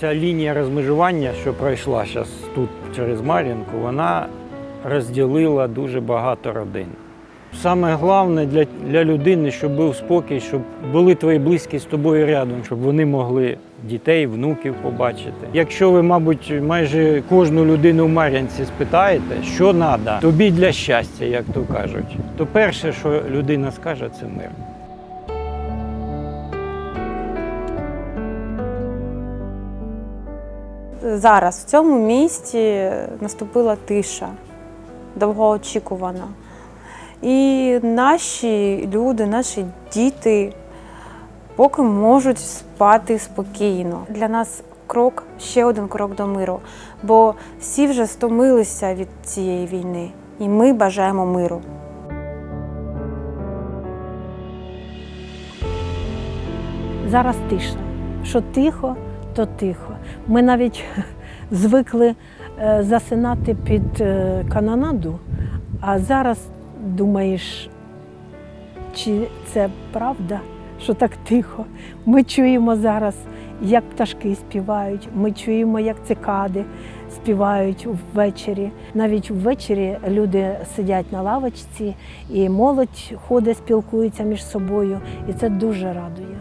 Ця лінія розмежування, що пройшла зараз тут через Мар'їнку, вона розділила дуже багато родин. Саме головне для, для людини, щоб був спокій, щоб були твої близькі з тобою рядом, щоб вони могли дітей, внуків побачити. Якщо ви, мабуть, майже кожну людину в Мар'янці спитаєте, що треба тобі для щастя, як то кажуть, то перше, що людина скаже, це мир. Зараз в цьому місті наступила тиша, довгоочікувана. І наші люди, наші діти поки можуть спати спокійно. Для нас крок ще один крок до миру, бо всі вже стомилися від цієї війни, і ми бажаємо миру. Зараз тиша. Що тихо, то тихо. Ми навіть звикли е, засинати під е, канонаду, а зараз думаєш, чи це правда, що так тихо. Ми чуємо зараз, як пташки співають, ми чуємо, як цикади співають ввечері. Навіть ввечері люди сидять на лавочці, і молодь ходить, спілкується між собою, і це дуже радує.